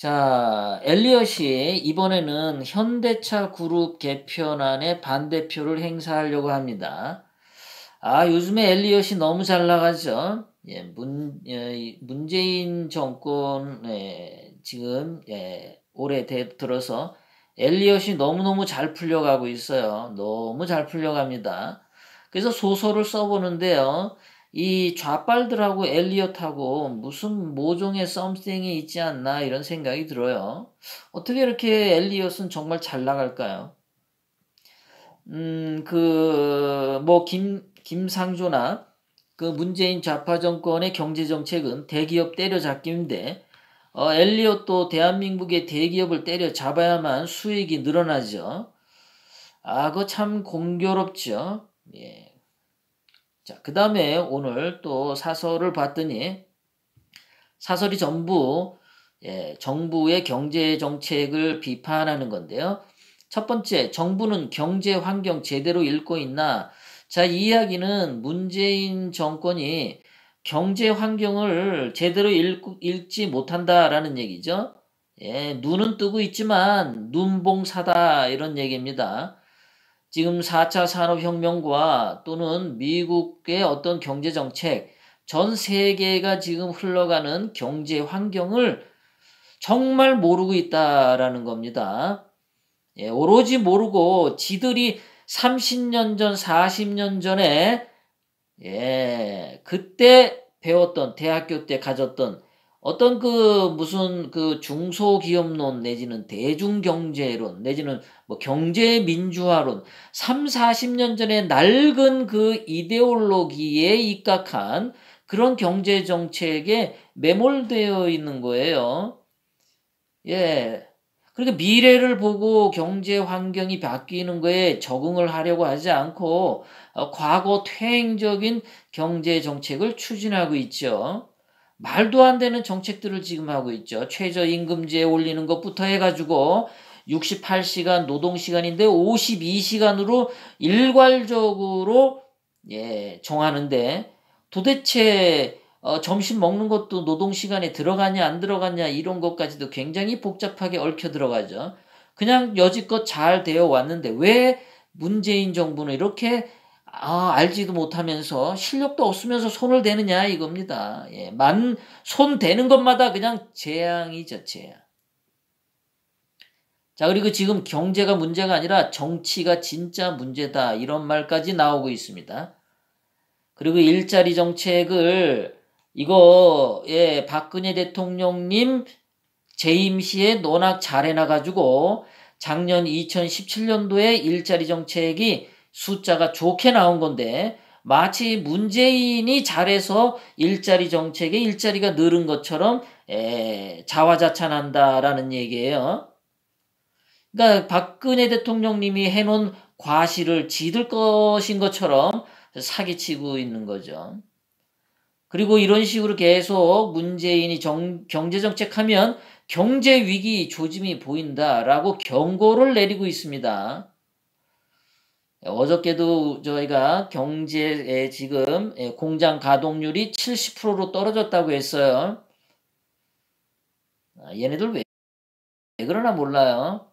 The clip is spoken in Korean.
자, 엘리엇이 이번에는 현대차 그룹 개편안에 반대표를 행사하려고 합니다. 아, 요즘에 엘리엇이 너무 잘 나가죠. 예, 문, 예, 문재인 정권, 예, 지금, 예, 올해 대, 들어서 엘리엇이 너무너무 잘 풀려가고 있어요. 너무 잘 풀려갑니다. 그래서 소설을 써보는데요. 이 좌빨들하고 엘리엇하고 무슨 모종의 썸씽이 있지 않나 이런 생각이 들어요. 어떻게 이렇게 엘리엇은 정말 잘 나갈까요? 음, 그, 뭐, 김, 김상조나 그 문재인 좌파 정권의 경제 정책은 대기업 때려잡기인데, 어, 엘리엇도 대한민국의 대기업을 때려잡아야만 수익이 늘어나죠. 아, 그거 참 공교롭죠. 예. 자, 그 다음에 오늘 또 사설을 봤더니 사설이 전부 예, 정부의 경제 정책을 비판하는 건데요. 첫 번째, 정부는 경제 환경 제대로 읽고 있나? 자, 이 이야기는 문재인 정권이 경제 환경을 제대로 읽, 읽지 못한다라는 얘기죠. 예, 눈은 뜨고 있지만 눈봉사다 이런 얘기입니다. 지금 4차 산업혁명과 또는 미국의 어떤 경제정책, 전 세계가 지금 흘러가는 경제 환경을 정말 모르고 있다라는 겁니다. 예, 오로지 모르고 지들이 30년 전, 40년 전에 예, 그때 배웠던 대학교 때 가졌던 어떤 그 무슨 그 중소기업론 내지는 대중경제론 내지는 뭐 경제민주화론 3, 40년 전에 낡은 그 이데올로기에 입각한 그런 경제 정책에 매몰되어 있는 거예요. 예. 그러니까 미래를 보고 경제 환경이 바뀌는 거에 적응을 하려고 하지 않고 어, 과거 퇴행적인 경제 정책을 추진하고 있죠. 말도 안 되는 정책들을 지금 하고 있죠. 최저임금제 올리는 것부터 해가지고 68시간 노동시간인데 52시간으로 일괄적으로 예, 정하는데 도대체 어, 점심 먹는 것도 노동시간에 들어가냐 안 들어가냐 이런 것까지도 굉장히 복잡하게 얽혀 들어가죠. 그냥 여지껏 잘 되어 왔는데 왜 문재인 정부는 이렇게 아, 알지도 못하면서 실력도 없으면서 손을 대느냐 이겁니다. 예, 만, 손 대는 것마다 그냥 재앙이죠, 재앙. 자, 그리고 지금 경제가 문제가 아니라 정치가 진짜 문제다. 이런 말까지 나오고 있습니다. 그리고 일자리 정책을 이거, 예, 박근혜 대통령님 재임 시에 논학 잘 해놔가지고 작년 2017년도에 일자리 정책이 숫자가 좋게 나온 건데 마치 문재인이 잘해서 일자리 정책에 일자리가 늘은 것처럼 에, 자화자찬한다라는 얘기예요. 그러니까 박근혜 대통령님이 해놓은 과실을 지들 것인 것처럼 사기치고 있는 거죠. 그리고 이런 식으로 계속 문재인이 정, 경제정책 하면 경제위기 조짐이 보인다라고 경고를 내리고 있습니다. 어저께도 저희가 경제에 지금 예, 공장 가동률이 70%로 떨어졌다고 했어요. 아, 얘네들 왜, 왜 그러나 몰라요.